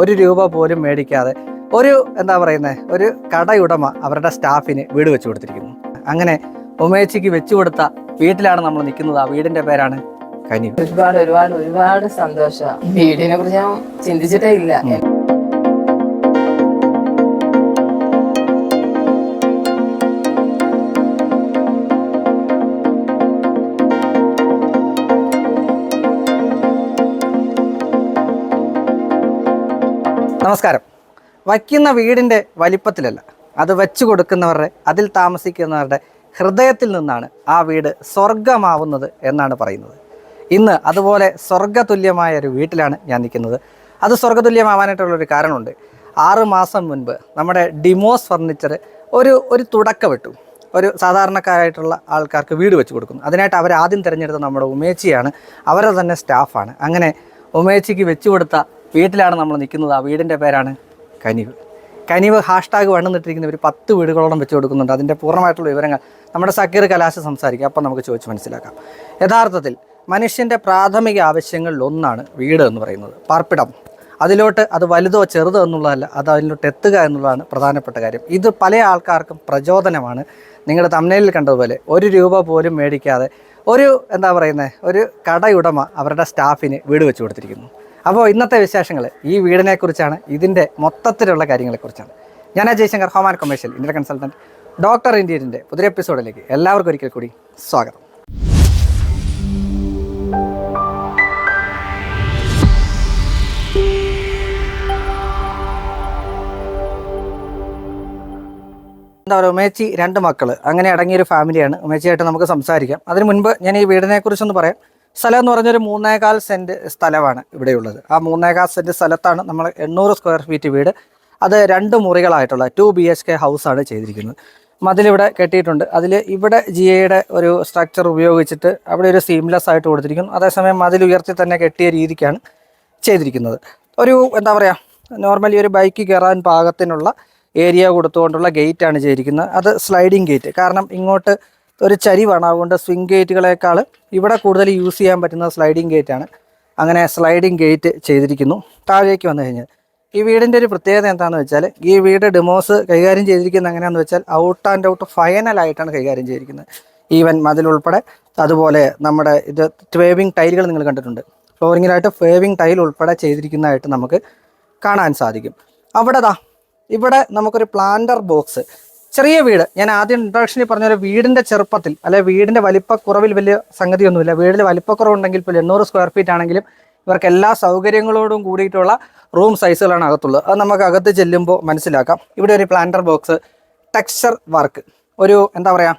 ഒരു രൂപ പോലും മേടിക്കാതെ ഒരു എന്താ പറയുന്നത് ഒരു കടയുടമ അവരുടെ സ്റ്റാഫിന് വീട് വെച്ചു കൊടുത്തിരിക്കുന്നു. അങ്ങനെ ഉമേച്ചിക്ക് വെച്ചു കൊടുത്ത വീട്ടിലാണ് നമ്മൾ നിൽക്കുന്നത്. ആ വീടിന്റെ പേരാണ് കനി. ഒരുപാട് ഒരുപാട് ഒരുപാട് സന്തോഷം. വീടിനെ കുറിച്ച് ഞാൻ ചിന്തിച്ചിട്ടേ ഇല്ല. നമസ്കാരം. വയ്ക്കുന്ന വീടിന്റെ വലിപ്പത്തിലല്ല അത് വെച്ചു കൊടുക്കുന്നവരുടെ അതിൽ താമസിക്കുന്നവരുടെ ഹൃദയത്തിൽ നിന്നാണ് ആ വീട് സ്വർഗമാവുന്നത് എന്നാണ് പറയുന്നത്. ഇന്ന് അതുപോലെ സ്വർഗതുല്യമായ ഒരു വീട്ടിലാണ് ഞാൻ നിൽക്കുന്നത്. അത് സ്വർഗതുല്യമാവാനായിട്ടുള്ളൊരു കാരണമുണ്ട്. ആറ് മാസം മുൻപ് നമ്മുടെ ഡിമോസ് ഫർണിച്ചർ ഒരു ഒരു തുടക്കമിട്ടു ഒരു സാധാരണക്കാരായിട്ടുള്ള ആൾക്കാർക്ക് വീട് വെച്ച് കൊടുക്കുന്നു. അതിനായിട്ട് അവർ ആദ്യം തിരഞ്ഞെടുത്ത നമ്മുടെ ഉമേച്ചിയാണ്. അവരുടെ തന്നെ സ്റ്റാഫാണ്. അങ്ങനെ ഉമേച്ചിക്ക് വെച്ചു കൊടുത്ത വീട്ടിലാണ് നമ്മൾ നിൽക്കുന്നത്. ആ വീടിന്റെ പേരാണ് കനിവ്. കനിവ് ഹാഷ്ടാഗ് വണ്ണുന്നിട്ടിരിക്കുന്ന ഒരു പത്ത് വീടുകളോളം വെച്ച് കൊടുക്കുന്നുണ്ട്. അതിന്റെ പൂർണമായിട്ടുള്ള വിവരങ്ങൾ നമ്മുടെ സക്കീർ കലാശ സംസാരിക്കുക അപ്പം നമുക്ക് ചോദിച്ച് മനസ്സിലാക്കാം. യഥാർത്ഥത്തിൽ മനുഷ്യന്റെ പ്രാഥമിക ആവശ്യങ്ങളിൽ ഒന്നാണ് വീട് എന്ന് പറയുന്നത്. പാർപ്പിടം. അതിലോട്ട് അത് വലുതോ ചെറുതോ എന്നുള്ളതല്ല അത് അതിലോട്ട് എത്തുക എന്നുള്ളതാണ് പ്രധാനപ്പെട്ട കാര്യം. ഇത് പല ആൾക്കാർക്കും പ്രചോദനമാണ്. നിങ്ങൾ തമ്മിലിൽ കണ്ടതുപോലെ ഒരു രൂപ പോലും മേടിക്കാതെ ഒരു എന്താ പറയുന്നത് ഒരു കടയുടമ അവരുടെ സ്റ്റാഫിന് വീട് വെച്ച് കൊടുത്തിരിക്കുന്നു. അപ്പോൾ ഇന്നത്തെ വിശേഷങ്ങൾ ഈ വീടിനെക്കുറിച്ചാണ് ഇതിന്റെ മൊത്തത്തിലുള്ള കാര്യങ്ങളെക്കുറിച്ചാണ് ഞാൻ ജയശങ്കർ ഹോമാൻ കൊമേഴ്ഷ്യൽ ഇന്ത്യൻ കൺസൾട്ടന്റ് ഡോക്ടർ ഇന്ത്യന്റെ പുതിയ എപ്പിസോഡിലേക്ക് എല്ലാവർക്കും ഒരിക്കൽ കൂടി സ്വാഗതം. എന്താ പറയുക ഉമേച്ചി രണ്ട് മക്കൾ അങ്ങനെ അടങ്ങിയൊരു ഫാമിലിയാണ് ഉമേച്ചിയായിട്ട് നമുക്ക് സംസാരിക്കാം. അതിന് മുൻപ് ഞാൻ ഈ വീടിനെ കുറിച്ചൊന്ന് പറയാം. സ്ഥലം എന്ന് പറഞ്ഞൊരു മൂന്നേകാൽ സെന്റ് സ്ഥലമാണ് ഇവിടെയുള്ളത്. ആ മൂന്നേകാൽ സെന്റ് സ്ഥലത്താണ് നമ്മൾ എണ്ണൂറ് സ്ക്വയർ ഫീറ്റ് വീട്. അത് രണ്ട് മുറികളായിട്ടുള്ള ടു ബി എച്ച് കെ ഹൗസാണ് ചെയ്തിരിക്കുന്നത്. മതിലിവിടെ കെട്ടിയിട്ടുണ്ട്. അതിൽ ഇവിടെ ജി എയുടെ ഒരു സ്ട്രക്ചർ ഉപയോഗിച്ചിട്ട് അവിടെ ഒരു സീംലെസ് ആയിട്ട് കൊടുത്തിരിക്കുന്നു. അതേസമയം മതിൽ ഉയർത്തി തന്നെ കെട്ടിയ രീതിക്കാണ് ചെയ്തിരിക്കുന്നത്. ഒരു എന്താ പറയുക നോർമലി ഒരു ബൈക്ക് കയറാൻ പാകത്തിനുള്ള ഏരിയ കൊടുത്തുകൊണ്ടുള്ള ഗേറ്റാണ് ചെയ്തിരിക്കുന്നത്. അത് സ്ലൈഡിങ് ഗേറ്റ് കാരണം ഇങ്ങോട്ട് ഒരു ചരിവാണ് അതുകൊണ്ട് സ്വിംഗ് ഗേറ്റുകളേക്കാൾ ഇവിടെ കൂടുതൽ യൂസ് ചെയ്യാൻ പറ്റുന്ന സ്ലൈഡിങ് ഗേറ്റ് ആണ് അങ്ങനെ സ്ലൈഡിങ് ഗേറ്റ് ചെയ്തിരിക്കുന്നു. താഴേക്ക് വന്നു കഴിഞ്ഞാൽ ഈ വീടിന്റെ ഒരു പ്രത്യേകത എന്താണെന്ന് വെച്ചാൽ ഈ വീട് ഡിമോസ് കൈകാര്യം ചെയ്തിരിക്കുന്നത് എങ്ങനെയാണെന്ന് വെച്ചാൽ ഔട്ട് ആൻഡ് ഔട്ട് ഫൈനലായിട്ടാണ് കൈകാര്യം ചെയ്തിരിക്കുന്നത്. ഈവൻ മതിലുൾപ്പെടെ അതുപോലെ നമ്മുടെ ഇത് ഫേവിങ് ടൈലുകൾ നിങ്ങൾ കണ്ടിട്ടുണ്ട്. ഫ്ലോറിങ്ങിലായിട്ട് ഫേവിങ് ടൈൽ ഉൾപ്പെടെ ചെയ്തിരിക്കുന്നതായിട്ട് നമുക്ക് കാണാൻ സാധിക്കും. അവിടെ ദാ ഇവിടെ നമുക്കൊരു പ്ലാന്റർ ബോക്സ് ചെറിയ വീട്. ഞാൻ ആദ്യം ഇൻട്രൊഡക്ഷനിൽ പറഞ്ഞ ഒരു വീടിന്റെ ചെറുപ്പത്തിൽ അല്ലെ വീടിന്റെ വലിപ്പക്കുറവിൽ വലിയ സംഗതിയൊന്നുമില്ല. വീടിൽ വലിപ്പക്കുറവുണ്ടെങ്കിൽ പോലും എണ്ണൂറ് സ്ക്വയർ ഫീറ്റ് ആണെങ്കിലും ഇവർക്ക് എല്ലാ സൗകര്യങ്ങളോടും കൂടിയിട്ടുള്ള റൂം സൈസുകളാണ് അകത്തുള്ളത്. അത് നമുക്ക് അകത്ത് ചെല്ലുമ്പോൾ മനസ്സിലാക്കാം. ഇവിടെ ഒരു പ്ലാന്റർ ബോക്സ് ടെക്സ്ചർ വർക്ക് ഒരു എന്താ പറയുക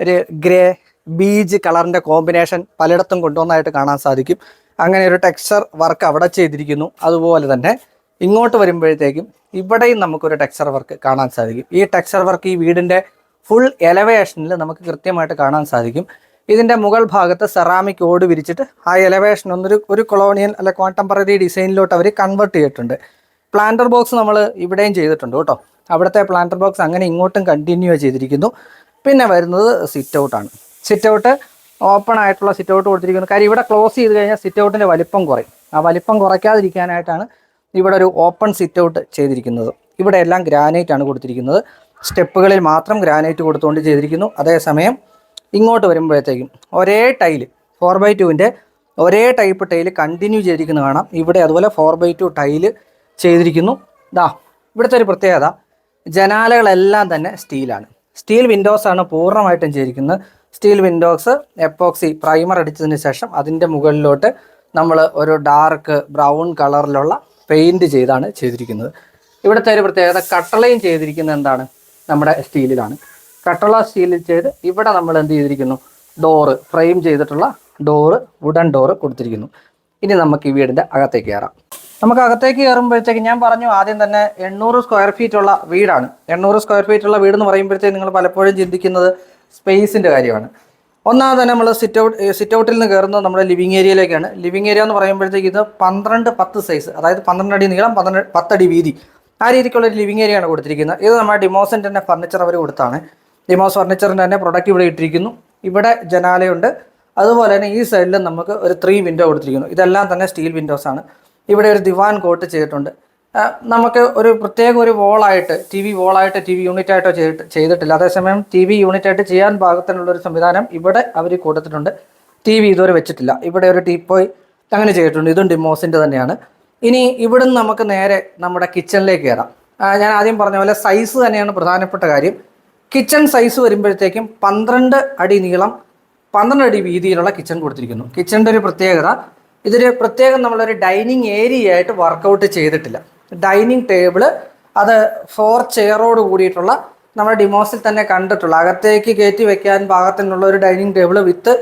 ഒരു ഗ്രേ ബീജ് കളറിന്റെ കോമ്പിനേഷൻ പലയിടത്തും കൊണ്ടുവന്നതായിട്ട് കാണാൻ സാധിക്കും. അങ്ങനെ ഒരു ടെക്സ്ചർ വർക്ക് അവിടെ ചെയ്തിരിക്കുന്നു. അതുപോലെ തന്നെ ഇങ്ങോട്ട് വരുമ്പോഴത്തേക്കും ഇവിടെയും നമുക്കൊരു ടെക്സ്ചർ വർക്ക് കാണാൻ സാധിക്കും. ഈ ടെക്സ്ചർ വർക്ക് ഈ വീടിന്റെ ഫുൾ എലവേഷനിൽ നമുക്ക് കൃത്യമായിട്ട് കാണാൻ സാധിക്കും. ഇതിന്റെ മുകൾ ഭാഗത്ത് സെറാമിക് ഓട് വിരിച്ചിട്ട് ആ എലവേഷൻ ഒന്നൊരു ഒരു കൊളോണിയൽ അല്ലെ കോണ്ടംപററി ഡിസൈനിലോട്ട് അവർ കൺവേർട്ട് ചെയ്തിട്ടുണ്ട്. പ്ലാന്റർ ബോക്സ് നമ്മൾ ഇവിടെയും ചെയ്തിട്ടുണ്ട് കേട്ടോ. അവിടുത്തെ പ്ലാന്റർ ബോക്സ് അങ്ങനെ ഇങ്ങോട്ടും കണ്ടിന്യൂ ചെയ്തിരിക്കുന്നു. പിന്നെ വരുന്നത് സിറ്റ് ഔട്ടാണ് സിറ്റ് ഔട്ട് ഓപ്പൺ ആയിട്ടുള്ള സിറ്റ് ഔട്ട് കൊടുത്തിരിക്കുന്നു. കാര്യം ഇവിടെ ക്ലോസ് ചെയ്ത് കഴിഞ്ഞാൽ സിറ്റ് ഔട്ടിന്റെ വലിപ്പം കുറയും. ആ വലിപ്പം കുറയ്ക്കാതിരിക്കാനായിട്ടാണ് ഇവിടെ ഒരു ഓപ്പൺ സിറ്റ് ഔട്ട് ചെയ്തിരിക്കുന്നത്. ഇവിടെ എല്ലാം ഗ്രാനൈറ്റ് ആണ് കൊടുത്തിരിക്കുന്നത്. സ്റ്റെപ്പുകളിൽ മാത്രം ഗ്രാനൈറ്റ് കൊടുത്തുകൊണ്ട് ചെയ്തിരിക്കുന്നു. അതേസമയം ഇങ്ങോട്ട് വരുമ്പോഴത്തേക്കും ഒരേ ടൈൽ ഫോർ ബൈ ടുവിന്റെ ഒരേ ടൈപ്പ് ടൈൽ കണ്ടിന്യൂ ചെയ്തിരിക്കുന്നത് കാണാം. ഇവിടെ അതുപോലെ ഫോർ ബൈ ടു ടൈൽ ചെയ്തിരിക്കുന്നു. ദാ ഇവിടുത്തെ ഒരു പ്രത്യേകത. ജനാലകളെല്ലാം തന്നെ സ്റ്റീലാണ് സ്റ്റീൽ വിൻഡോസ് ആണ് പൂർണമായിട്ടും ചെയ്തിരിക്കുന്നത്. സ്റ്റീൽ വിൻഡോസ് എപ്പോക്സി പ്രൈമർ അടിച്ചതിന് ശേഷം അതിന്റെ മുകളിലോട്ട് നമ്മൾ ഒരു ഡാർക്ക് ബ്രൗൺ കളറിലുള്ള പെയിന്റ് ചെയ്താണ് ചെയ്തിരിക്കുന്നത്. ഇവിടുത്തെ ഒരു പ്രത്യേകത കട്ടളയും ചെയ്തിരിക്കുന്നത് എന്താണ്? നമ്മുടെ സ്റ്റീലിലാണ്. കട്ടള സ്റ്റീലിൽ ചെയ്ത് ഇവിടെ നമ്മൾ എന്ത് ചെയ്തിരിക്കുന്നു? ഡോറ് ഫ്രെയിം ചെയ്തിട്ടുള്ള ഡോറ് വുഡൻ ഡോറ് കൊടുത്തിരിക്കുന്നു. ഇനി നമുക്ക് ഈ വീടിന്റെ അകത്തേക്ക് കയറാം. നമുക്ക് അകത്തേക്ക് കയറുമ്പോഴത്തേക്ക് ഞാൻ പറഞ്ഞു ആദ്യം തന്നെ എണ്ണൂറ് സ്ക്വയർ ഫീറ്റ് ഉള്ള വീടാണ്. എണ്ണൂറ് സ്ക്വയർ ഫീറ്റ് ഉള്ള വീട് എന്ന് പറയുമ്പോഴത്തേക്ക് നിങ്ങൾ പലപ്പോഴും ചിന്തിക്കുന്നത് സ്പേസിന്റെ കാര്യമാണ്. ഒന്നാമത് തന്നെ നമ്മൾ സിറ്റ് ഔട്ട് സിറ്റ് ഔട്ടിൽ നിന്ന് കയറുന്നത് നമ്മുടെ ലിവിങ് ഏരിയയിലേക്കാണ് ലിവിങ് ഏരിയ എന്ന് പറയുമ്പോഴത്തേക്ക് ഇത് പന്ത്രണ്ട് പത്ത് സൈസ് അതായത് പന്ത്രണ്ട് അടി നീളം പന്ത്രണ്ട് പത്തടി വീതി. ആ രീതിക്കുള്ള ഒരു ലിവിങ് ഏരിയയാണ് കൊടുത്തിരിക്കുന്നത്. ഇത് നമ്മുടെ ഡിമോസിന്റെ തന്നെ ഫർണിച്ചർ അവർ കൊടുത്താണ്. ഡിമോസ് ഫർണിച്ചറിന്റെ തന്നെ പ്രൊഡക്റ്റ് ഇവിടെ ഇട്ടിരിക്കുന്നു. ഇവിടെ ജനാലയുണ്ട്. അതുപോലെ തന്നെ ഈ സൈഡിലും നമുക്ക് ഒരു ത്രീ വിൻഡോ കൊടുത്തിരിക്കുന്നു. ഇതെല്ലാം തന്നെ സ്റ്റീൽ വിൻഡോസ് ആണ്. ഇവിടെ ഒരു ദിവാൻ കോട്ട് ചെയ്തിട്ടുണ്ട്. നമുക്ക് ഒരു പ്രത്യേക ഒരു വോളായിട്ട് ടി വി വോളായിട്ട് ടി വി യൂണിറ്റ് ആയിട്ടോ ചെയ്തിട്ട് ചെയ്തിട്ടില്ല. അതേസമയം ടി വി യൂണിറ്റ് ആയിട്ട് ചെയ്യാൻ പാകത്തിനുള്ള ഒരു സംവിധാനം ഇവിടെ അവർ കൊടുത്തിട്ടുണ്ട്. ടി വി ഇതുവരെ വെച്ചിട്ടില്ല. ഇവിടെ ഒരു ടീപ്പോയി അങ്ങനെ ചെയ്തിട്ടുണ്ട്. ഇതും ഡിമോസിന്റെ തന്നെയാണ്. ഇനി ഇവിടുന്ന് നമുക്ക് നേരെ നമ്മുടെ കിച്ചണിലേക്ക് കയറാം. ഞാൻ ആദ്യം പറഞ്ഞ പോലെ സൈസ് തന്നെയാണ് പ്രധാനപ്പെട്ട കാര്യം. കിച്ചൺ സൈസ് വരുമ്പോഴത്തേക്കും പന്ത്രണ്ട് അടി നീളം പന്ത്രണ്ട് അടി വീതിയിലുള്ള കിച്ചൺ കൊടുത്തിരിക്കുന്നു. കിച്ചണിന്റെ ഒരു പ്രത്യേകത ഇതൊരു പ്രത്യേകം നമ്മളൊരു ഡൈനിങ് ഏരിയ ആയിട്ട് വർക്കൗട്ട് ചെയ്തിട്ടില്ല. ഡൈനിങ് ടേബിൾ അത് ഫോർ ചെയറോട് കൂടിയിട്ടുള്ള നമ്മുടെ ഡിമോസിൽ തന്നെ കണ്ടിട്ടുള്ള അകത്തേക്ക് കയറ്റി വെക്കാൻ പാകത്തിനുള്ള ഒരു ഡൈനിങ് ടേബിൾ വിത്ത്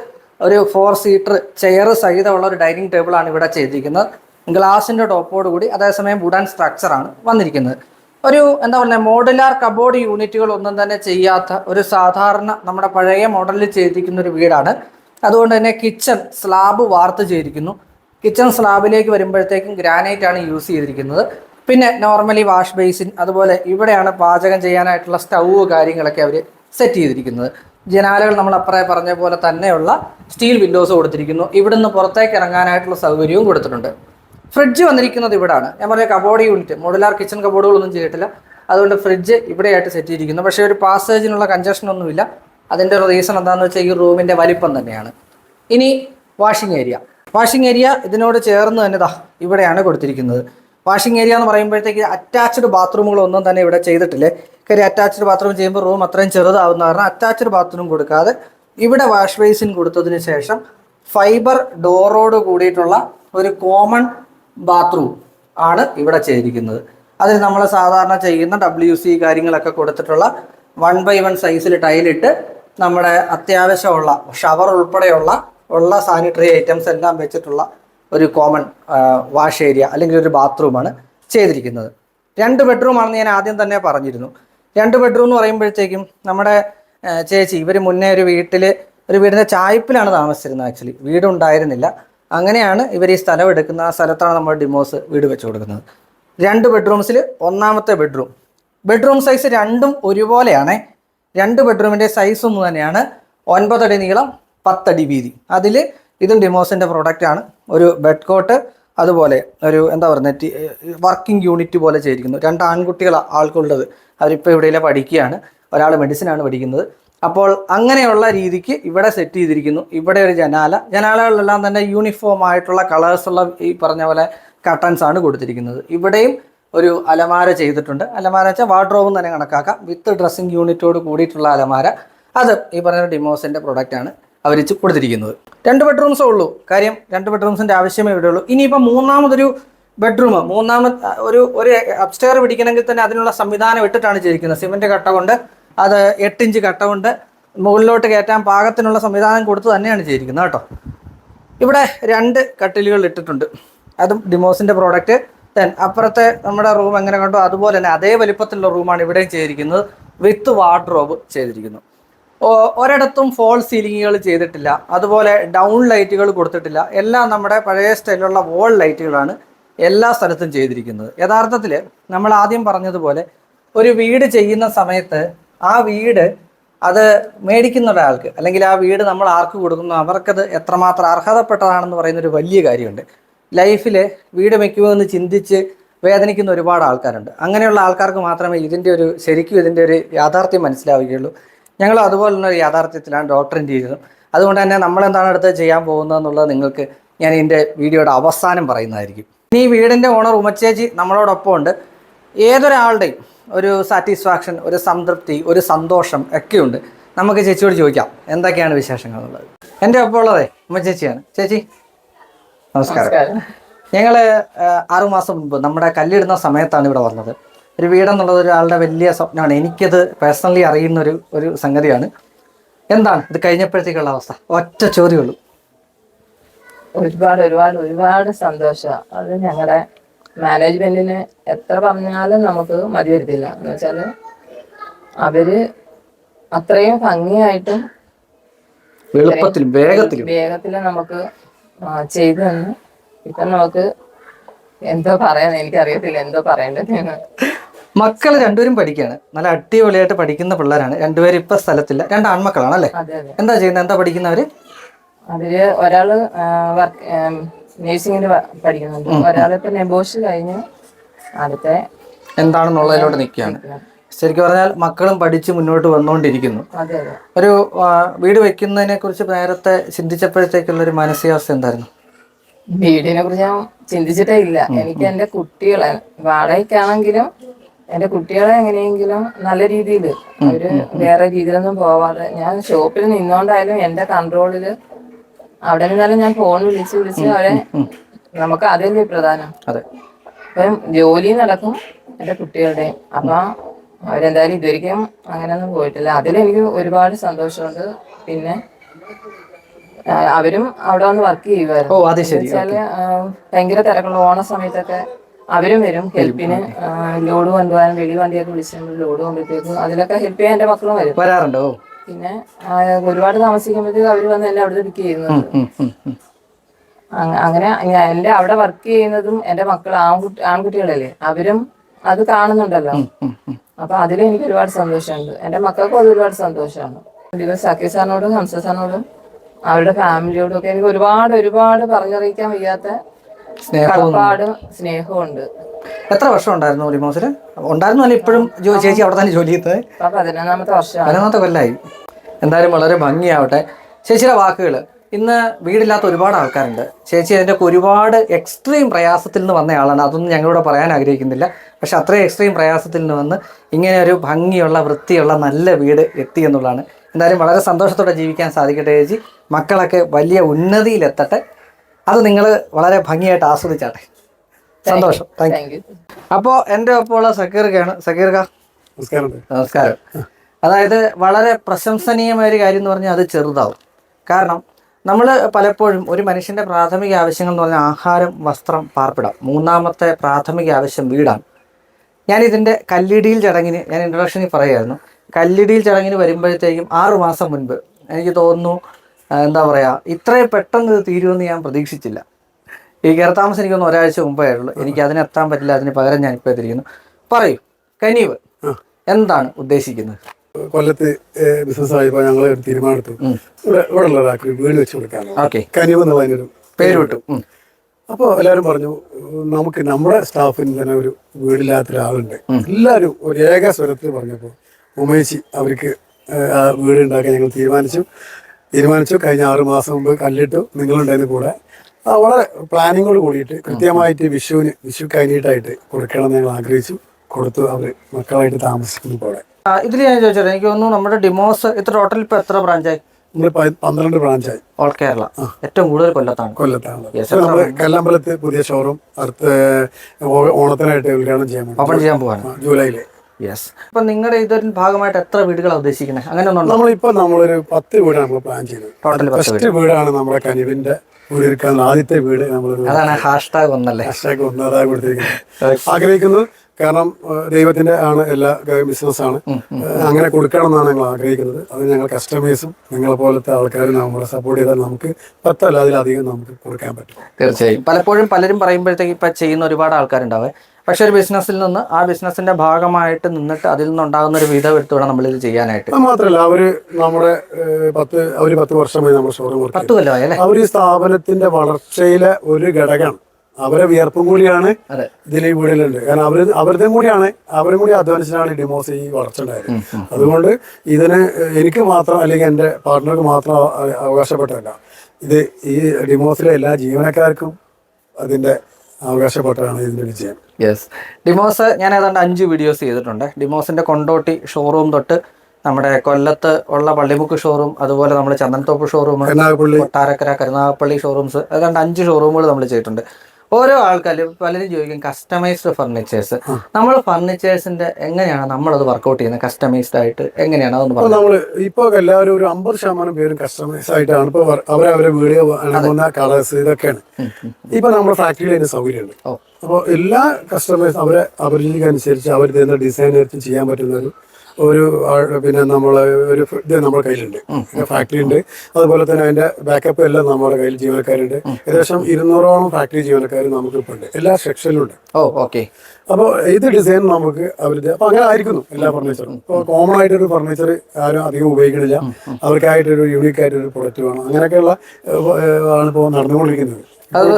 ഒരു ഫോർ സീറ്റർ ചെയർ സഹിതമുള്ള ഒരു ഡൈനിങ് ടേബിളാണ് ഇവിടെ ചെയ്തിരിക്കുന്നത്. ഗ്ലാസിന്റെ ടോപ്പോട് കൂടി അതേസമയം വുഡൻ സ്ട്രക്ചറാണ് വന്നിരിക്കുന്നത്. ഒരു എന്താ പറയുക മോഡുലാർ കബോർഡ് യൂണിറ്റുകൾ ഒന്നും തന്നെ ചെയ്യാത്ത ഒരു സാധാരണ നമ്മുടെ പഴയ മോഡലിൽ ചെയ്തിരിക്കുന്ന ഒരു വീടാണ്. അതുകൊണ്ട് തന്നെ കിച്ചൺ സ്ലാബ് വാർത്ത് ചെയ്തിരിക്കുന്നു. കിച്ചൺ സ്ലാബിലേക്ക് വരുമ്പോഴത്തേക്കും ഗ്രാനൈറ്റ് ആണ് യൂസ് ചെയ്തിരിക്കുന്നത്. പിന്നെ നോർമലി വാഷ് ബേസിൻ അതുപോലെ ഇവിടെയാണ് പാചകം ചെയ്യാനായിട്ടുള്ള സ്റ്റൗവ് കാര്യങ്ങളൊക്കെ അവർ സെറ്റ് ചെയ്തിരിക്കുന്നത്. ജനാലകൾ നമ്മൾ അപ്പറേ പറഞ്ഞ പോലെ തന്നെയുള്ള സ്റ്റീൽ വിൻഡോസ് കൊടുത്തിരിക്കുന്നു. ഇവിടുന്ന് പുറത്തേക്ക് ഇറങ്ങാനായിട്ടുള്ള സൗകര്യവും കൊടുത്തിട്ടുണ്ട്. ഫ്രിഡ്ജ് വന്നിരിക്കുന്നത് ഇവിടാണ്. ഞാൻ പറഞ്ഞ കബോർഡ് യൂണിറ്റ് മോഡുലാർ കിച്ചൺ കബോർഡുകളൊന്നും ചെയ്തിട്ടില്ല. അതുകൊണ്ട് ഫ്രിഡ്ജ് ഇവിടെയായിട്ട് സെറ്റ് ചെയ്തിരിക്കുന്നു. പക്ഷേ ഒരു പാസേജിനുള്ള കഞ്ചക്ഷൻ ഒന്നുമില്ല. അതിന്റെ ഒരു റീസൺ എന്താണെന്ന് വെച്ചാൽ ഈ റൂമിന്റെ വലിപ്പം തന്നെയാണ്. ഇനി വാഷിംഗ് ഏരിയ വാഷിംഗ് ഏരിയ ഇതിനോട് ചേർന്ന് തന്നെ ദാ ഇവിടെയാണ് കൊടുത്തിരിക്കുന്നത്. വാഷിംഗ് ഏരിയ എന്ന് പറയുമ്പോഴത്തേക്ക് അറ്റാച്ച്ഡ് ബാത്റൂമുകളൊന്നും തന്നെ ഇവിടെ ചെയ്തിട്ടില്ലേ. കാര്യം അറ്റാച്ച്ഡ് ബാത്റൂം ചെയ്യുമ്പോൾ റൂം അത്രയും ചെറുതാവുന്ന കാരണം അറ്റാച്ച്ഡ് ബാത്റൂം കൊടുക്കാതെ ഇവിടെ വാഷ് ബേസിൻ കൊടുത്തതിന് ശേഷം ഫൈബർ ഡോറോട് കൂടിയിട്ടുള്ള ഒരു കോമൺ ബാത്റൂം ആണ് ഇവിടെ ചെയ്തിരിക്കുന്നത്. അതിൽ നമ്മൾ സാധാരണ ചെയ്യുന്ന ഡബ്ല്യു സി കാര്യങ്ങളൊക്കെ കൊടുത്തിട്ടുള്ള വൺ ബൈ വൺ സൈസിൽ ടൈലിട്ട് നമ്മുടെ അത്യാവശ്യമുള്ള ഷവർ ഉൾപ്പെടെയുള്ള ഉള്ള സാനിറ്ററി ഐറ്റംസ് എല്ലാം വെച്ചിട്ടുള്ള ഒരു കോമൺ വാഷ് ഏരിയ അല്ലെങ്കിൽ ഒരു ബാത്റൂമാണ് ചെയ്തിരിക്കുന്നത്. രണ്ട് ബെഡ്റൂമാണെന്ന് ഞാൻ ആദ്യം തന്നെ പറഞ്ഞിരുന്നു. രണ്ട് ബെഡ്റൂം എന്ന് പറയുമ്പോഴത്തേക്കും നമ്മുടെ ചേച്ചി ഇവർ മുന്നേ ഒരു വീട്ടിൽ ഒരു വീടിന്റെ ചായ്പിലാണ് താമസിച്ചിരുന്നത് ആക്ച്വലി വീടുണ്ടായിരുന്നില്ല. അങ്ങനെയാണ് ഇവർ ഈ സ്ഥലം എടുക്കുന്ന ആ സ്ഥലത്താണ് നമ്മൾ ഡിമോസ് വീട് വെച്ച് കൊടുക്കുന്നത്. രണ്ട് ബെഡ്റൂംസിൽ ഒന്നാമത്തെ ബെഡ്റൂം ബെഡ്റൂം സൈസ് രണ്ടും ഒരുപോലെയാണ്. രണ്ട് ബെഡ്റൂമിന്റെ സൈസ് ഒന്ന് തന്നെയാണ് ഒൻപതടി നീളം പത്തടി വീതി. അതിൽ ഇതും ഡിമോസിന്റെ ആണ്. ഒരു ബെഡ് കോട്ട് അതുപോലെ ഒരു എന്താ പറയുന്നത് വർക്കിംഗ് യൂണിറ്റ് പോലെ ചെയ്തിരിക്കുന്നു. രണ്ട് ആൺകുട്ടികൾ ആൾക്കുള്ളത്. അവരിപ്പോൾ ഇവിടെ പഠിക്കുകയാണ്. ഒരാൾ മെഡിസിനാണ് പഠിക്കുന്നത്. അപ്പോൾ അങ്ങനെയുള്ള രീതിക്ക് ഇവിടെ സെറ്റ് ചെയ്തിരിക്കുന്നു. ഇവിടെ ഒരു ജനാല. ജനാലകളിലെല്ലാം തന്നെ യൂണിഫോം ആയിട്ടുള്ള കളേഴ്സുള്ള ഈ പറഞ്ഞ പോലെ കട്ടൻസ് ആണ് കൊടുത്തിരിക്കുന്നത്. ഇവിടെയും ഒരു അലമാര ചെയ്തിട്ടുണ്ട്. അലമാര വെച്ചാൽ വാർഡ്രോബും തന്നെ കണക്കാക്കാം. വിത്ത് ഡ്രസ്സിങ് യൂണിറ്റോട് കൂടിയിട്ടുള്ള അലമാര. അത് ഈ പറഞ്ഞ ഡിമോസിന്റെ പ്രൊഡക്റ്റാണ് അവർ കൊടുത്തിരിക്കുന്നത്. രണ്ട് ബെഡ്റൂംസേ ഉള്ളൂ. കാര്യം രണ്ട് ബെഡ്റൂംസിന്റെ ആവശ്യമേ ഇവിടെ ഉള്ളൂ ഇനിയിപ്പോൾ മൂന്നാമതൊരു ബെഡ്റൂം മൂന്നാമത്തെ ഒരു ഒരു അപ്സ്റ്റെയർ പിടിക്കണമെങ്കിൽ തന്നെ അതിനുള്ള സംവിധാനം ഇട്ടിട്ടാണ് ചെയ്തിരിക്കുന്നത്. സിമെന്റ് കട്ട കൊണ്ട് അത് എട്ടിഞ്ച് കട്ട കൊണ്ട് മുകളിലോട്ട് കയറ്റാൻ പാകത്തിനുള്ള സംവിധാനം കൊടുത്ത് തന്നെയാണ് ചെയ്തിരിക്കുന്നത് കേട്ടോ. ഇവിടെ രണ്ട് കട്ടിലുകൾ ഇട്ടിട്ടുണ്ട്. അതും ഡിമോസിന്റെ പ്രോഡക്റ്റ് ദെൻ അപ്പുറത്തെ നമ്മുടെ റൂം എങ്ങനെ കണ്ടോ അതുപോലെ തന്നെ അതേ വലിപ്പത്തിലുള്ള റൂമാണ് ഇവിടെയും ചെയ്തിരിക്കുന്നത്. വിത്ത് വാർഡ്രോബ് ചെയ്തിരിക്കുന്നു. ഒരിടത്തും ഫോൾ സീലിങ്ങുകൾ ചെയ്തിട്ടില്ല. അതുപോലെ ഡൗൺ ലൈറ്റുകൾ കൊടുത്തിട്ടില്ല. എല്ലാം നമ്മുടെ പഴയ സ്റ്റൈലുള്ള വോൾ ലൈറ്റുകളാണ് എല്ലാ സ്ഥലത്തും ചെയ്തിരിക്കുന്നത്. യഥാർത്ഥത്തിൽ നമ്മൾ ആദ്യം പറഞ്ഞതുപോലെ ഒരു വീട് ചെയ്യുന്ന സമയത്ത് ആ വീട് അത് മേടിക്കുന്ന ഒരാൾക്ക് അല്ലെങ്കിൽ ആ വീട് നമ്മൾ ആർക്ക് കൊടുക്കുന്നു അവർക്കത് എത്രമാത്രം അർഹതപ്പെട്ടതാണെന്ന് പറയുന്ന ഒരു വലിയ കാര്യമുണ്ട്. ലൈഫിൽ വീട് വയ്ക്കുമെന്ന് ചിന്തിച്ച് വേദനിക്കുന്ന ഒരുപാട് ആൾക്കാരുണ്ട്. അങ്ങനെയുള്ള ആൾക്കാർക്ക് മാത്രമേ ഇതിന്റെ ഒരു ശരിക്കും ഇതിന്റെ ഒരു യാഥാർത്ഥ്യം മനസ്സിലാവുകയുള്ളൂ. ഞങ്ങൾ അതുപോലുള്ള ഒരു യാഥാർത്ഥ്യത്തിലാണ് ഡോക്ടറിന്റെ ചെയ്തതും അതുകൊണ്ട് തന്നെ നമ്മൾ എന്താണ് അടുത്ത് ചെയ്യാൻ പോകുന്നതെന്നുള്ളത് നിങ്ങൾക്ക് ഞാൻ ഇതിന്റെ വീഡിയോയുടെ അവസാനം പറയുന്നതായിരിക്കും. ഇനി ഈ വീടിന്റെ ഓണർ ഉമച്ചേച്ചി നമ്മളോടൊപ്പം ഉണ്ട്. ഏതൊരാളുടെയും ഒരു സാറ്റിസ്ഫാക്ഷൻ ഒരു സംതൃപ്തി ഒരു സന്തോഷം ഒക്കെയുണ്ട്. നമുക്ക് ചേച്ചിയോട് ചോദിക്കാം എന്തൊക്കെയാണ് വിശേഷങ്ങൾ എന്നുള്ളത്? എന്റെ ഒപ്പം ഉള്ളതേ ഉമ്മച്ചേച്ചിയാണ് ചേച്ചി നമസ്കാരം. ഞങ്ങൾ ആറുമാസം മുമ്പ് നമ്മുടെ കല്ലിടുന്ന സമയത്താണ് ഇവിടെ വന്നത്. ഒരു വീടെന്നുള്ളത് ഒരാളുടെ വലിയ സ്വപ്നമാണ്. എനിക്കത് പേഴ്സണലി അറിയുന്ന ഒരു ഒരു സംഗതിയാണ്. എന്താണ്? ഇത് കഴിഞ്ഞപ്പോഴത്തേക്കുള്ള അവസ്ഥ. ഒറ്റ ചോദ്യമുള്ളൂ. ഒരുപാട് ഒരുപാട് ഒരുപാട് സന്തോഷം. അത് ഞങ്ങളുടെ മാനേജ്മെന്റിന് എത്ര പറഞ്ഞാലും നമുക്ക് മതി വരുത്തില്ല. എന്ന് വെച്ചാൽ അവർ അത്രയും ഭംഗിയായിട്ടും എളുപ്പത്തിലും വേഗത്തിലും. വേഗത്തിൽ നമുക്ക് ചെയ്തു തന്നു. ഇപ്പൊ നമുക്ക് എന്തോ പറയാൻ എനിക്കറിയത്തില്ല. എന്തോ പറയേണ്ടതെന്ന് മക്കൾ രണ്ടുപേരും പഠിക്കുകയാണ്. നല്ല അടിപൊളിയായിട്ട് പഠിക്കുന്ന പിള്ളേരാണ്. രണ്ടുപേരും ഇപ്പൊ സ്ഥലത്തില്ല. രണ്ട് ആൺമക്കളാണ് അല്ലേ? എന്താ ചെയ്യുന്നത് എന്താ പഠിക്കുന്നവര്? അതിൽ ഒരാൾ നേഴ്സിംഗിന് പഠിക്കുന്നുണ്ട്. ഒരാൾ ഇപ്പൊ നെബോഷ് കഴിഞ്ഞ് അടുത്ത എന്താണെന്നുള്ളതിലോട്ട് നിൽക്കുകയാണ്. ശരിക്കും പറഞ്ഞാൽ മക്കളും പഠിച്ച് മുന്നോട്ട് വന്നുകൊണ്ടിരിക്കുന്നു. ഒരു വീട് വെക്കുന്നതിനെ കുറിച്ച് നേരത്തെ ചിന്തിച്ചപ്പോഴത്തേക്കുള്ള ഒരു മാനസികാവസ്ഥ എന്തായിരുന്നു? വീടിനെ കുറിച്ച് ഞാൻ ചിന്തിച്ചിട്ടേ ഇല്ല. എനിക്ക് എന്റെ കുട്ടികളെ വാടകയ്ക്കാണെങ്കിലും എന്റെ കുട്ടികളെ എങ്ങനെയെങ്കിലും നല്ല രീതിയിൽ അവർ വേറെ രീതിയിലൊന്നും പോവാതെ ഞാൻ ഷോപ്പിൽ നിന്നോണ്ടായാലും എന്റെ കൺട്രോളിൽ അവിടെ നിന്നാലും ഞാൻ ഫോൺ വിളിച്ച് വിളിച്ച് അവരെ നമുക്ക് അതല്ലേ പ്രധാനം. അപ്പം ജോലി നടക്കും എന്റെ കുട്ടികളുടെയും. അപ്പൊ അവരെന്തായാലും ഇതുവരെയ്ക്കും അങ്ങനെയൊന്നും പോയിട്ടില്ല. അതിലെനിക്ക് ഒരുപാട് സന്തോഷമുണ്ട്. പിന്നെ അവരും അവിടെ വന്ന് വർക്ക് ചെയ്യുവായിരുന്നു. ഭയങ്കര തിരക്കുള്ള ഓണ സമയത്തൊക്കെ അവരും വരും ഹെൽപ്പിന് ലോഡ് കൊണ്ടുപോകാൻ വെളി വണ്ടിയൊക്കെ വിളിച്ചിട്ടുണ്ട് ലോഡ് കൊണ്ടുപോയി അതിലൊക്കെ ഹെൽപ്പ് ചെയ്യാൻ എന്റെ മക്കളും വരും. വരാറുണ്ടോ? പിന്നെ ഒരുപാട് താമസിക്കുമ്പോഴത്തേക്ക് അവർ വന്ന് എന്നെ അവിടെ പിക്ക്. അങ്ങ- അങ്ങനെ എന്റെ അവിടെ വർക്ക് ചെയ്യുന്നതും എന്റെ മക്കൾ ആൺകുട്ടി ആൺകുട്ടികളല്ലേ അവരും അത് കാണുന്നുണ്ടല്ലോ. അപ്പൊ അതിൽ എനിക്ക് ഒരുപാട് സന്തോഷമുണ്ട്. എന്റെ മക്കൾക്കും അത് ഒരുപാട് സന്തോഷമാണ്. ദിവസം സഖി സാറിനോടും ഹംസ സാറിനോടും അവരുടെ ഫാമിലിയോടും ഒക്കെ എനിക്ക് ഒരുപാട് ഒരുപാട് പറഞ്ഞറിയിക്കാൻ വയ്യാത്ത കടപ്പാടും സ്നേഹവും ഉണ്ട്. എത്ര വർഷം ഉണ്ടായിരുന്നു ലിമോസിൽ ഉണ്ടായിരുന്നു അല്ല ഇപ്പോഴും ജോ- ചേച്ചി അവിടെ തന്നെ ജോലി ചെയ്തത് ഇപ്പൊ പതിനൊന്നാമത്തെ വർഷമാണ്. പതിനൊന്നാമത്തെ കൊല്ലായി. എന്തായാലും വളരെ ഭംഗിയാവട്ടെ. ചേച്ചിയുടെ വാക്കുകൾ ഇന്ന് വീടില്ലാത്ത ഒരുപാട് ആൾക്കാരുണ്ട്. ചേച്ചി അതിന്റെ ഒക്കെ ഒരുപാട് എക്സ്ട്രീം പ്രയാസത്തിൽ നിന്ന് വന്ന ആളാണ്. അതൊന്നും ഞങ്ങളിവിടെ പറയാൻ ആഗ്രഹിക്കുന്നില്ല. പക്ഷെ അത്രയും എക്സ്ട്രീം പ്രയാസത്തിൽ നിന്ന് വന്ന് ഇങ്ങനെ ഒരു ഭംഗിയുള്ള വൃത്തിയുള്ള നല്ല വീട് എത്തി എന്നുള്ളതാണ്. എന്തായാലും വളരെ സന്തോഷത്തോടെ ജീവിക്കാൻ സാധിക്കട്ടെ ചേച്ചി. മക്കളൊക്കെ വലിയ ഉന്നതിയിലെത്തട്ടെ. അത് നിങ്ങൾ വളരെ ഭംഗിയായിട്ട് ആസ്വദിച്ചാട്ടെ. സന്തോഷം. താങ്ക് യു അപ്പോൾ എന്റെ ഒപ്പമുള്ള സക്കീർക്കാണ്. സക്കീർക്ക? നമസ്കാരം. നമസ്കാരം. അതായത് വളരെ പ്രശംസനീയമായ ഒരു കാര്യം എന്ന് പറഞ്ഞാൽ അത് ചെറുതാവും. കാരണം നമ്മൾ പലപ്പോഴും ഒരു മനുഷ്യന്റെ പ്രാഥമിക ആവശ്യങ്ങൾ എന്ന് പറഞ്ഞാൽ ആഹാരം വസ്ത്രം പാർപ്പിടം മൂന്നാമത്തെ പ്രാഥമിക ആവശ്യം വീടാണ്. ഞാൻ ഇതിന്റെ കല്ലിടിയിൽ ചടങ്ങിന് ഞാൻ ഇൻട്രൊഡക്ഷനിൽ പറയുമായിരുന്നു കല്ലിടിയിൽ ചടങ്ങിന് വരുമ്പോഴത്തേക്കും ആറു മാസം മുൻപ് എനിക്ക് തോന്നുന്നു എന്താ പറയുക ഇത്രയും പെട്ടെന്ന് ഇത് തീരുമെന്ന് ഞാൻ പ്രതീക്ഷിച്ചില്ല. ഈ കയറത്താമസം എനിക്കൊന്ന് ഒരാഴ്ച മുമ്പേ ഉള്ളൂ എനിക്ക് അതിനെത്താൻ പറ്റില്ല അതിന് പകരം ഞാൻ ഇപ്പോൾ എത്തിയിരിക്കുന്നു പറയൂ കനീവ് എന്താണ് ഉദ്ദേശിക്കുന്നത്? കൊല്ലത്ത് ബിസിനസ് ആയപ്പോൾ ഞങ്ങൾ ഒരു തീരുമാനമെടുത്തു. ഇവിടെ ഇവിടെ ഉള്ള ഒരാൾക്ക് വീട് വെച്ച് കൊടുക്കാൻ ഓക്കെ. കനിവ് എന്നുള്ളതിനൊരു പേര് വിട്ടു അപ്പോൾ എല്ലാവരും പറഞ്ഞു നമുക്ക് നമ്മുടെ സ്റ്റാഫിന് തന്നെ ഒരു വീടില്ലാത്ത ഒരാളുണ്ട് എല്ലാവരും ഒരു ഏക സ്വരത്തിൽ പറഞ്ഞപ്പോൾ ഉമേശി അവർക്ക് വീട് ഉണ്ടാക്കാൻ ഞങ്ങൾ തീരുമാനിച്ചു. തീരുമാനിച്ചു. കഴിഞ്ഞ ആറ് മാസം മുമ്പ് കല്ലിട്ടു നിങ്ങളുണ്ടായിരുന്നു കൂടെ. ആ, വളരെ പ്ലാനിങ്ങോട് കൂടിയിട്ട് കൃത്യമായിട്ട് വിഷുവിന് വിഷു കഴിഞ്ഞിട്ടായിട്ട് കൊടുക്കണം എന്ന് ഞങ്ങൾ ആഗ്രഹിച്ചു. കൊടുത്തു അവർ മക്കളായിട്ട് താമസിക്കുന്നു കൂടെ ഇതിൽ ഞാൻ ചോദിച്ചത് എനിക്ക് തോന്നുന്നു നമ്മുടെ ഡിമോസ് ഇത്ര ടോട്ടൽ ഇപ്പോൾ എത്ര ബ്രാഞ്ചായി? നമ്മൾ പന്ത്രണ്ട് ബ്രാഞ്ചായി. ഓൾ കേരള. ഏറ്റവും കൂടുതൽ കൊല്ലത്താണ്. കൊല്ലത്താണ്. കല്ലാമ്പലത്ത് പുതിയ ഷോറൂം അടുത്ത ഓണത്തിനായിട്ട് ഉദ്ഘാടനം ചെയ്യാൻ ഓപ്പൺ ചെയ്യാൻ പോവാണ്. ജൂലൈയിൽ ജൂലൈയിൽ. യെസ് അപ്പൊ നിങ്ങളുടെ ഇതൊരു ഭാഗമായിട്ട് എത്ര വീടുകളാണ് ഉദ്ദേശിക്കുന്നത് അങ്ങനെ നമ്മളിപ്പോ നമ്മളൊരു പത്ത് വീടാണ് നമ്മൾ പ്ലാൻ ചെയ്യുന്നത്. ടോട്ടൽ ഫസ്റ്റ് വീടാണ് നമ്മുടെ കനിവിന്റെ ആദ്യത്തെ വീട് നമ്മൾ അതാണ് ഹാഷ്ടാഗ് ഒന്നല്ലേ? ഹാഷ്ടാഗ് ഒന്നതായി കൊടുത്തിരിക്കുന്നത്. ആഗ്രഹിക്കുന്നത് കാരണം ദൈവത്തിന്റെ ആണ് എല്ലാ ബിസിനസ് ആണ്. അങ്ങനെ കൊടുക്കണം എന്നാണ് ഞങ്ങൾ ആഗ്രഹിക്കുന്നത്. അത് ഞങ്ങൾ കസ്റ്റമേഴ്സും നിങ്ങളെ പോലത്തെ ആൾക്കാരും നമ്മളെ സപ്പോർട്ട് ചെയ്താൽ നമുക്ക് പത്തല്ല അതിലധികം നമുക്ക് കൊടുക്കാൻ പറ്റും. തീർച്ചയായും. പലപ്പോഴും പലരും പറയുമ്പോഴത്തേക്ക് ഇപ്പൊ ചെയ്യുന്ന ഒരുപാട് ആൾക്കാരുണ്ടാവേ. പക്ഷെ ഒരു ബിസിനസ്സിൽ നിന്ന് ആ ബിസിനസ്സിന്റെ ഭാഗമായിട്ട് നിന്നിട്ട് അതിൽ നിന്നുണ്ടാകുന്ന ഒരു വിധം എടുത്തു വേണം നമ്മളിത് ചെയ്യാനായിട്ട്. മാത്രമല്ല അവർ നമ്മുടെ പത്ത് അവർ പത്ത് വർഷമായി നമ്മുടെ ഷോറൂം പത്ത് കൊല്ലമായി അവർ ഈ സ്ഥാപനത്തിന്റെ വളർച്ചയിലെ ഒരു ഘടകം അവരെ വിയർപ്പും കൂടിയാണ് ഇതിലേ വീടിലുണ്ട്. കാരണം അവർ അവരുടെയും കൂടിയാണ് അവരും കൂടി അധ്വാനിച്ചാണ് ഈ ഡിമോസ് ഈ വളർച്ച ഉണ്ടായത്. അതുകൊണ്ട് ഇതിന് എനിക്ക് മാത്രം അല്ലെങ്കിൽ എന്റെ പാർട്ട്ണർക്ക് മാത്രം അവകാശപ്പെട്ടല്ല അവകാശപ്പെട്ടതല്ല. ഇത് ഈ ഡിമോസിലെ എല്ലാ ജീവനക്കാർക്കും അതിന്റെ അവകാശപ്പെട്ടതാണ് ഇതിന്റെ വിജയം. യെസ് ഡിമോസ് ഞാൻ ഏതാണ്ട് അഞ്ച് വീഡിയോസ് ചെയ്തിട്ടുണ്ട്. ഡിമോസിന്റെ കൊണ്ടോട്ടി ഷോറൂം തൊട്ട് നമ്മുടെ കൊല്ലത്ത് ഉള്ള പള്ളിമുക്ക് ഷോറൂം അതുപോലെ നമ്മൾ ചന്ദനത്തോപ്പ് ഷോറൂം കൊട്ടാരക്കര കരുനാഗപ്പള്ളി ഷോറൂംസ് ഏതാണ്ട് അഞ്ച് ഷോറൂമുകൾ നമ്മൾ ചെയ്തിട്ടുണ്ട്. ഓരോ ആൾക്കാരും പലരും ചോദിക്കും കസ്റ്റമൈസ്ഡ് ഫർണിച്ചേഴ്സ് നമ്മൾ ഫർണിച്ചേഴ്സിന്റെ എങ്ങനെയാണ് നമ്മളത് വർക്ക്ഔട്ട് ചെയ്യുന്നത്? കസ്റ്റമൈസ്ഡ് ആയിട്ട് എങ്ങനെയാണ്? അതൊന്ന് പറഞ്ഞു. നമ്മൾ ഇപ്പൊ എല്ലാവരും ഒരു അമ്പത് ശതമാനം പേരും കസ്റ്റമൈസ് ആയിട്ടാണ് ഇപ്പൊ വർ- അവരവരെ വീഡിയോ അണങ്ങുന്ന കളേഴ്സ് ഇതൊക്കെയാണ്. ഇപ്പൊ നമ്മുടെ ഫാക്ടറിയിൽ അതിന് സൗകര്യമുണ്ട്. അപ്പോൾ എല്ലാ കസ്റ്റമേഴ്സ് അവരെ അഭിരുചിക്കനുസരിച്ച് അവർ തരുന്ന ഡിസൈൻ ചെയ്യാൻ പറ്റുന്ന ഒരു ഒരു പിന്നെ നമ്മൾ ഒരു ഇത് നമ്മുടെ കയ്യിലുണ്ട്. ഫാക്ടറി ഉണ്ട്. അതുപോലെ തന്നെ അതിന്റെ ബാക്കപ്പ് എല്ലാം നമ്മുടെ കയ്യിൽ ജീവനക്കാരുണ്ട്. ഏകദേശം ഇരുന്നൂറോളം ഫാക്ടറി ജീവനക്കാർ നമുക്ക് ഇപ്പോൾ ഉണ്ട് എല്ലാ സെക്ഷനിലും ഉണ്ട് ഓക്കെ അപ്പോൾ ഏത് ഡിസൈൻ നമുക്ക് അവരുടെ അപ്പോൾ അങ്ങനെ ആയിരിക്കുന്നു എല്ലാ ഫർണിച്ചറും ഇപ്പോൾ കോമൺ ആയിട്ടൊരു ഫർണിച്ചർ ആരും അധികം ഉപയോഗിക്കണില്ല. അവർക്കായിട്ടൊരു യൂണീക്ക് ആയിട്ടൊരു പ്രൊഡക്റ്റ് വേണം. അങ്ങനെയൊക്കെയുള്ള ആണ് ഇപ്പോൾ നടന്നുകൊണ്ടിരിക്കുന്നത്. അത്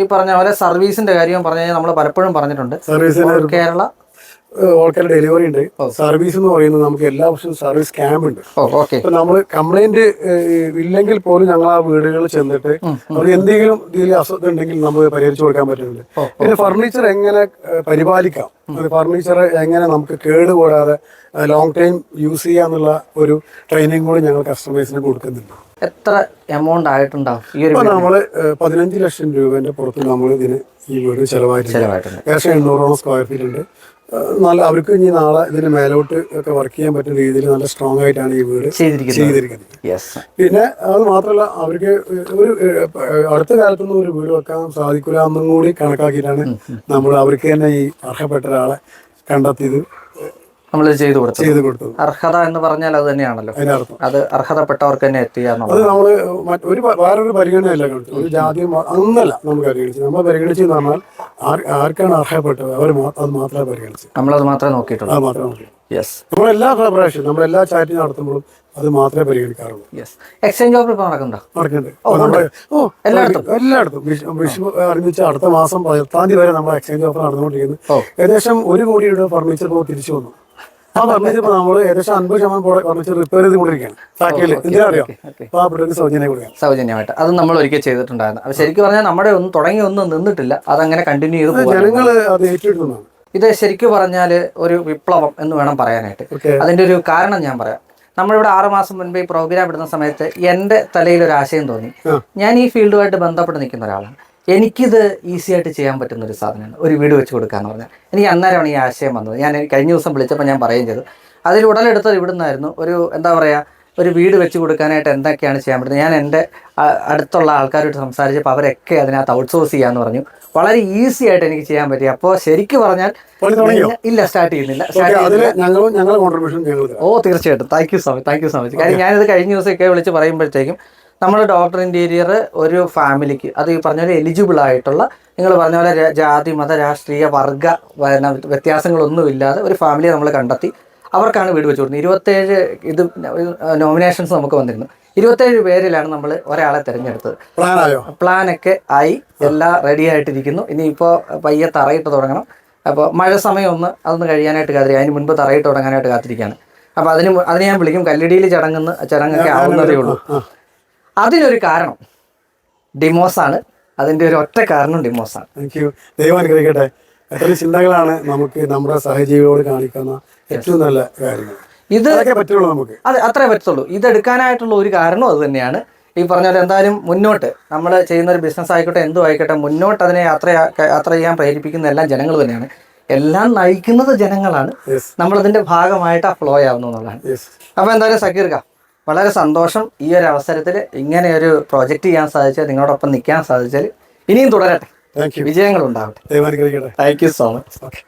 ഈ പറഞ്ഞ പോലെ സർവീസിന്റെ കാര്യം പറഞ്ഞു കഴിഞ്ഞാൽ നമ്മൾ പലപ്പോഴും പറഞ്ഞിട്ടുണ്ട്. സർവീസിന് കേരള ഡെലിവറി ഉണ്ട്. സർവീസ് എന്ന് പറയുന്നത് നമുക്ക് എല്ലാ വർഷവും സർവീസ് ക്യാമ്പ് ഉണ്ട്. അപ്പൊ ഇപ്പൊ നമ്മൾ കംപ്ലൈന്റ് ഇല്ലെങ്കിൽ പോലും ഞങ്ങൾ ആ വീടുകളിൽ ചെന്നിട്ട് അവർ എന്തെങ്കിലും ഇതിൽ അസ്വസ്ഥ ഉണ്ടെങ്കിൽ നമുക്ക് പരിഹരിച്ചു കൊടുക്കാൻ പറ്റുന്നുണ്ട്. പിന്നെ ഫർണിച്ചർ എങ്ങനെ പരിപാലിക്കാം? ഫർണിച്ചർ എങ്ങനെ നമുക്ക് കേടുകൂടാതെ ലോങ് ടൈം യൂസ് ചെയ്യാന്നുള്ള ഒരു ട്രെയിനിങ് കൂടി ഞങ്ങൾ കസ്റ്റമേഴ്സിന് കൊടുക്കുന്നുണ്ട്. എത്ര എമൗണ്ട് ആയിട്ടുണ്ടാവും നമ്മൾ പതിനഞ്ച് ലക്ഷം രൂപന്റെ പുറത്ത് നമ്മൾ ഇതിന് ഈ വീട് ചെലവായിട്ടുണ്ട്. ഏകദേശം എണ്ണൂറോളം സ്ക്വയർ ഫീറ്റ് ഉണ്ട്. നല്ല അവർക്ക് ഇനി നാളെ ഇതിന് മേലോട്ട് ഒക്കെ വർക്ക് ചെയ്യാൻ പറ്റുന്ന രീതിയിൽ നല്ല സ്ട്രോങ് ആയിട്ടാണ് ഈ വീട് ചെയ്തിരിക്കുന്നത്. പിന്നെ അത് മാത്രമല്ല അവർക്ക് ഒരു അടുത്ത കാലത്തൊന്നും ഒരു വീട് വെക്കാൻ സാധിക്കില്ല എന്നും കൂടി കണക്കാക്കിയിട്ടാണ് നമ്മൾ അവർക്ക് തന്നെ ഈ അർഹപ്പെട്ട ഒരാളെ കണ്ടെത്തിയത്. നമ്മൾ ചെയ്തു കൊടുത്തു ചെയ്തു കൊടുത്തു അർഹത എന്ന് പറഞ്ഞാൽ അത് തന്നെയാണല്ലോ. അത് അർഹതപ്പെട്ടവർക്ക് തന്നെ എത്തുക അത് നമ്മൾ ഒരു വേറൊരു പരിഗണനയല്ല കൊടുത്തു ഒരു ജാതി അന്നല്ല നമ്മൾ പരിഗണിച്ചു നമ്മൾ പരിഗണിച്ചെന്ന് പറഞ്ഞാൽ ആർക്കാണ് അർഹപ്പെട്ടത്? അവർ അത് മാത്രമേ പരിഗണിച്ചു നമ്മളത് മാത്രമേ നോക്കിയിട്ടുള്ളൂ. അത് മാത്രമേ നോക്കി യെസ് നമ്മളെല്ലാ പ്രാവശ്യം നമ്മളെല്ലാ ചാറ്റിങ് നടത്തുമ്പോഴും അത് മാത്രമേ പരിഗണിക്കാറുള്ളൂ. യെസ് എക്സ്ചേഞ്ച് ഓഫർ ഇപ്പോൾ നടക്കുന്നുണ്ടോ? നടക്കുന്നുണ്ട്. ഓ എല്ലായിടത്തും? എല്ലായിടത്തും. വിഷു ആരംഭിച്ച അടുത്ത മാസം പതിനെട്ടാം തീയതി വരെ നമ്മൾ എക്സ്ചേഞ്ച് ഓഫർ നടന്നുകൊണ്ടിരിക്കുന്നു. ഓ. ഏകദേശം ഒരു കോടിയുടെ ഫർണിച്ചർ ഇപ്പോൾ തിരിച്ചു വന്നു. ആ ഫർണിച്ചർ ഇപ്പൊ നമ്മൾ ഏകദേശം അൻപത് ശതമാനം ഫർണിച്ചർ റിപ്പയർ ചെയ്തുകൊണ്ടിരിക്കുകയാണ്. ഫാക്ടറിയിൽ എന്തിനാ അറിയാം? സൗജന്യമായിട്ട്. അത് നമ്മൾ ഒരിക്കൽ ചെയ്തിട്ടുണ്ടായിരുന്നു. അപ്പൊ ശരിക്കും പറഞ്ഞാൽ നമ്മുടെ ഒന്നും തുടങ്ങി ഒന്നും നിന്നിട്ടില്ല. അതങ്ങനെ കണ്ടിന്യൂ ചെയ്ത് ജനങ്ങൾ അത് ഏറ്റെടുക്കുന്നതാണ് ഇത് ശരിക്കും പറഞ്ഞാൽ ഒരു വിപ്ലവം എന്ന് വേണം പറയാനായിട്ട്. അതിന്റെ ഒരു കാരണം ഞാൻ പറയാം. നമ്മളിവിടെ ആറുമാസം മുൻപ് ഈ പ്രോഗ്രാം ഇടുന്ന സമയത്ത് എന്റെ തലയിൽ ഒരു ആശയം തോന്നി. ഞാൻ ഈ ഫീൽഡുമായിട്ട് ബന്ധപ്പെട്ട് നിൽക്കുന്ന ഒരാളാണ്. എനിക്കിത് ഈസി ആയിട്ട് ചെയ്യാൻ പറ്റുന്ന ഒരു സാധനമാണ്. ഒരു വീട് വെച്ച് കൊടുക്കാന്ന് പറഞ്ഞാൽ. എനിക്ക് അന്നേരമാണ് ഈ ആശയം വന്നത്. ഞാൻ കഴിഞ്ഞ ദിവസം വിളിച്ചപ്പോൾ ഞാൻ പറയുകയും ചെയ്തു. അതിൽ ഉടലെടുത്തത് ഇവിടുന്നായിരുന്നു ഒരു എന്താ പറയുക ഒരു വീട് വെച്ച് കൊടുക്കാനായിട്ട് എന്തൊക്കെയാണ് ചെയ്യാൻ പറ്റുന്നത്. ഞാൻ എന്റെ അടുത്തുള്ള ആൾക്കാരോട് സംസാരിച്ചപ്പോൾ അവരൊക്കെ അതിനകത്ത് ഔട്ട്സോഴ്സ് ചെയ്യാമെന്ന് പറഞ്ഞു. വളരെ ഈസി ആയിട്ട് എനിക്ക് ചെയ്യാൻ പറ്റി. അപ്പോൾ ശരിക്കും പറഞ്ഞാൽ ഇല്ല സ്റ്റാർട്ട് ചെയ്യുന്നില്ല. ഓ തീർച്ചയായിട്ടും. Thank you so much thank you so much കാര്യം ഞാനിത് കഴിഞ്ഞ ദിവസമൊക്കെ വിളിച്ച് പറയുമ്പോഴത്തേക്കും നമ്മൾ ഡോക്ടർ ഇന്റീരിയർ ഒരു ഫാമിലിക്ക് അത് ഈ പറഞ്ഞ പോലെ എലിജിബിൾ ആയിട്ടുള്ള നിങ്ങൾ പറഞ്ഞ പോലെ ജാതി മത രാഷ്ട്രീയ വർഗ വ്യത്യാസങ്ങളൊന്നുമില്ലാതെ ഒരു ഫാമിലിയെ നമ്മൾ കണ്ടെത്തി അവർക്കാണ് വീട് വെച്ചു കൊടുക്കുന്നത്. ഇരുപത്തേഴ് ഇത് നോമിനേഷൻസ് നമുക്ക് വന്നിരുന്നു. ഇരുപത്തേഴ് പേരിലാണ് നമ്മൾ ഒരാളെ തിരഞ്ഞെടുത്തത്. പ്ലാനൊക്കെ ആയി എല്ലാം റെഡി ആയിട്ടിരിക്കുന്നു. ഇനിയിപ്പോൾ പയ്യെ തറയിട്ട് തുടങ്ങണം. അപ്പോൾ മഴ സമയം ഒന്ന് അതൊന്ന് കഴിയാനായിട്ട് കാത്തിരിക്കുക. അതിന് മുൻപ് തറയിട്ട് തുടങ്ങാനായിട്ട് കാത്തിരിക്കുകയാണ്. അപ്പോൾ അതിന് അതിന് ഞാൻ വിളിക്കും. കല്ലിടിയിൽ ചടങ്ങുന്ന ചടങ്ങൊക്കെ ആവുന്നതേ ഉള്ളൂ. അതിനൊരു കാരണം. ഡിമോസാണ് അതിന്റെ ഒരു ഒറ്റ കാരണം ഡിമോസാണ് താങ്ക് യു ദൈവം അനുഗ്രഹിക്കട്ടെ. എത്ര ചിന്തകളാണ് നമുക്ക് നമ്മുടെ സഹജീവികളോട് കാണിക്കുന്ന ഏറ്റവും നല്ല കാര്യങ്ങൾ. ഇത് പറ്റുള്ളൂ നമുക്ക്. അതെ അത്രേ പറ്റത്തുള്ളൂ. ഇതെടുക്കാനായിട്ടുള്ള ഒരു കാരണം അത് തന്നെയാണ്. ഈ പറഞ്ഞ പോലെ എന്തായാലും മുന്നോട്ട് നമ്മൾ ചെയ്യുന്ന ഒരു ബിസിനസ് ആയിക്കോട്ടെ എന്തോ ആയിക്കോട്ടെ മുന്നോട്ട് അതിനെ യാത്ര യാത്ര ചെയ്യാൻ പ്രേരിപ്പിക്കുന്ന എല്ലാം ജനങ്ങൾ തന്നെയാണ്. എല്ലാം നയിക്കുന്നത് ജനങ്ങളാണ്. നമ്മളതിന്റെ ഭാഗമായിട്ട് ആ ഫ്ലോ ആവുന്നു എന്നുള്ളതാണ്. യെസ് അപ്പോൾ എന്തായാലും സക്കീർക്ക വളരെ സന്തോഷം ഈ ഒരു അവസരത്തിൽ ഇങ്ങനെ ഒരു പ്രോജക്റ്റ് ചെയ്യാൻ സാധിച്ചാൽ നിങ്ങളോടൊപ്പം നിൽക്കാൻ സാധിച്ചാൽ ഇനിയും തുടരട്ടെ. വിജയങ്ങൾ ഉണ്ടാവട്ടെ thank you so much okay